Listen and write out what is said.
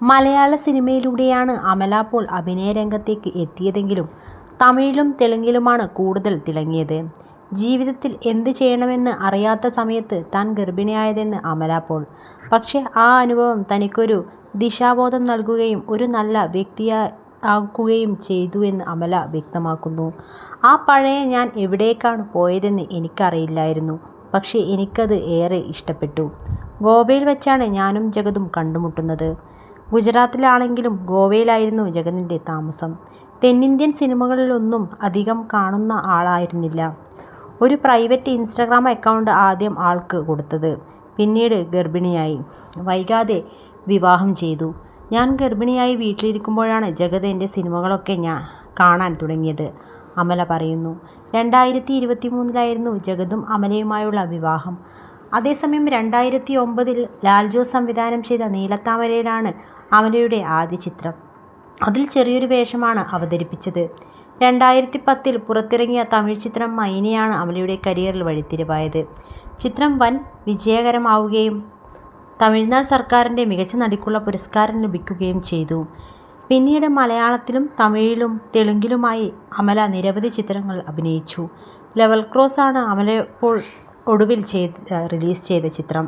മലയാള സിനിമയിലൂടെയാണ് അമല പോൾ അഭിനയ രംഗത്തേക്ക് എത്തിയതെങ്കിലും തമിഴിലും തെലുങ്കിലുമാണ് കൂടുതൽ തിളങ്ങിയത്. ജീവിതത്തിൽ എന്ത് ചെയ്യണമെന്ന് അറിയാത്ത സമയത്ത് താൻ ഗർഭിണിയായതെന്ന് അമല പോൾ. പക്ഷേ ആ അനുഭവം തനിക്കൊരു ദിശാബോധം നൽകുകയും ഒരു നല്ല വ്യക്തിയാക്കുകയും ചെയ്തുവെന്ന് അമല വ്യക്തമാക്കുന്നു. "ആ പഴയ ഞാൻ എവിടേക്കാണ് പോയതെന്ന് എനിക്കറിയില്ലായിരുന്നു. പക്ഷേ എനിക്കത് ഏറെ ഇഷ്ടപ്പെട്ടു. ഗോവയിൽ വെച്ചാണ് ഞാനും ജഗതും കണ്ടുമുട്ടുന്നത്. ഗുജറാത്തിലാണെങ്കിലും ഗോവയിലായിരുന്നു ജഗതിന്റെ താമസം. തെന്നിന്ത്യൻ സിനിമകളിലൊന്നും അധികം കാണുന്ന ആളായിരുന്നില്ല. ഒരു പ്രൈവറ്റ് ഇൻസ്റ്റഗ്രാം അക്കൗണ്ട് ആദ്യം ആൾക്ക് കൊടുത്തത്. പിന്നീട് ഗർഭിണിയായി. വൈകാതെ വിവാഹം ചെയ്തു. ഞാൻ ഗർഭിണിയായി വീട്ടിലിരിക്കുമ്പോഴാണ് ജഗത് എന്റെ സിനിമകളൊക്കെ ഞാൻ കാണാൻ തുടങ്ങിയത്" അമല പറയുന്നു. രണ്ടായിരത്തി ഇരുപത്തി മൂന്നിലായിരുന്നു ജഗതും അമലയുമായുള്ള വിവാഹം. അതേസമയം രണ്ടായിരത്തി ഒമ്പതിൽ ലാൽജോ സംവിധാനം ചെയ്ത നീലത്താമരയിലാണ് അമലയുടെ ആദ്യ ചിത്രം. അതിൽ ചെറിയൊരു വേഷമാണ് അവതരിപ്പിച്ചത്. രണ്ടായിരത്തി പത്തിൽ പുറത്തിറങ്ങിയ തമിഴ് ചിത്രം മൈനയാണ് അമലയുടെ കരിയറിൽ വഴിത്തിരിവായത്. ചിത്രം വൻ വിജയകരമാവുകയും തമിഴ്നാട് സർക്കാരിന്റെ മികച്ച നടിക്കുള്ള പുരസ്കാരം ലഭിക്കുകയും ചെയ്തു. പിന്നീട് മലയാളത്തിലും തമിഴിലും തെലുങ്കിലുമായി അമല നിരവധി ചിത്രങ്ങൾ അഭിനയിച്ചു. ലെവൽ ക്രോസ് ആണ് അമല പോൾ ഒടുവിൽ റിലീസ് ചെയ്ത ചിത്രം.